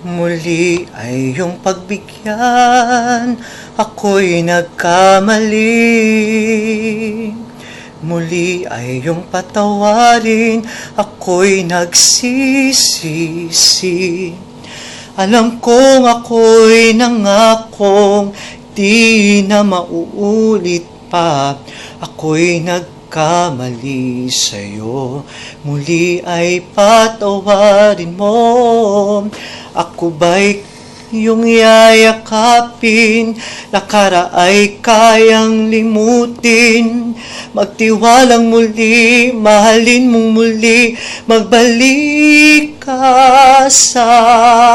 Muli ay iyong pagbigyan, ako'y nagkamali. Muli ay iyong patawarin, ako'y nagsisisi. Alam kong ako'y nangakong di na mauulit pa. Ako'y nagkamali sa'yo, muli ay patawarin mo. Ako ba'y iyong yayakapin, nakara ay kayang limutin. Magtiwalang muli, mahalin mong muli, magbalik ka sa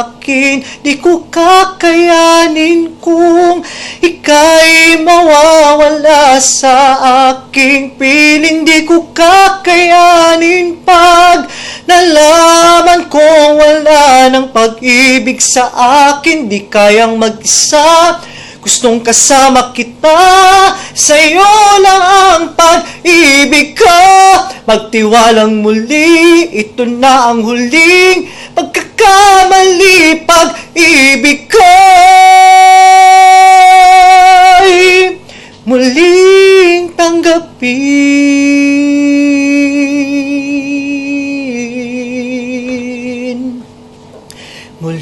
akin. Di ko kakayanin kung ika'y mawawala sa aking piling. Di ko kakayanin pag nalaman kong wala ng pag-ibig sa akin. Di kayang mag-isa. Gustong kasama kita, sa'yo lang ang pag-ibig ko. Magtiwalang muli, ito na ang huling pagkakamali, pag-ibig ko. Muling tanggapin.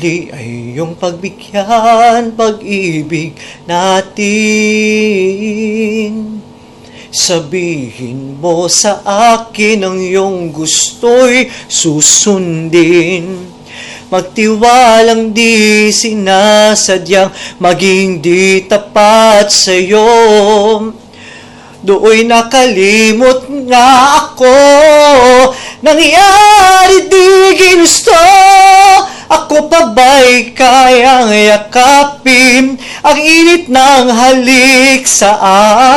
Muli ay iyong pagbigyan, pag-ibig natin. Sabihin mo sa akin ang iyong gusto'y susundin. Magtiwalang di sinasadyang maging di tapat sa'yo. Do'y nakalimot nga ako Nangyari di ginusto Ako pa ba'y kayang yakapin Ang init ng halik sa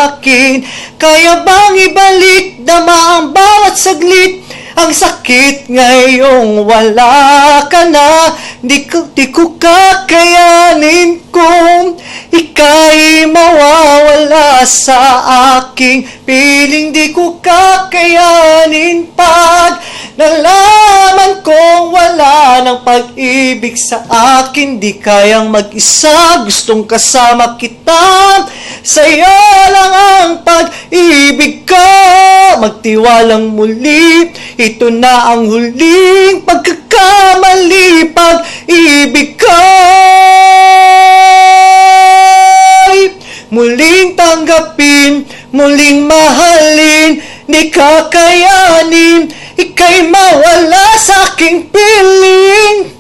akin? Kaya bang ibalik dama ang bawat saglit? Ang sakit ngayong wala ka na Di ko, di ko kakayanin kung Ika'y mawawala sa aking piling. Di ko kakayanin pag Nalaman ng pag-ibig sa akin Di kayang mag-isa, gustong kasama kita. Sa'yo lang ang pag-ibig ko. Magtiwalang muli. Ito na ang huling pagkakamali Pag-ibig ko. Muling tanggapin, muling mahalin Di kakayanin, ika'y mawala sa aking piling.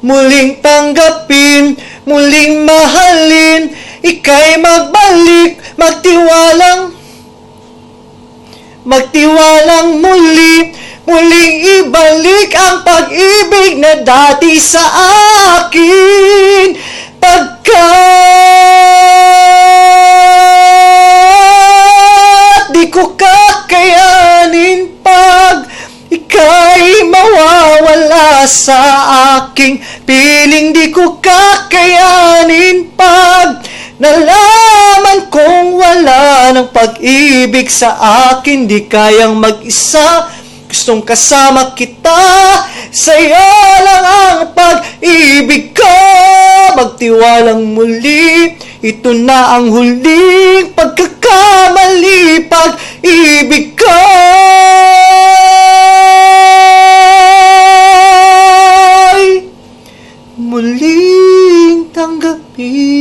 Muling tanggapin, muling mahalin. Ika'y magbalik, magtiwalang Magtiwalang muli, muling ibalik ang pag-ibig na dati sa akin. Pagkat di ko kakayanin sa aking piling. Di ko kakayanin pag Nalaman kong wala ng pag-ibig sa akin Di kayang mag-isa Gustong kasama kita Sa'yo lang ang pag-ibig ko Magtiwalang muli Ito na ang huling pagkakamali Pag-ibig ko Muling tanggapin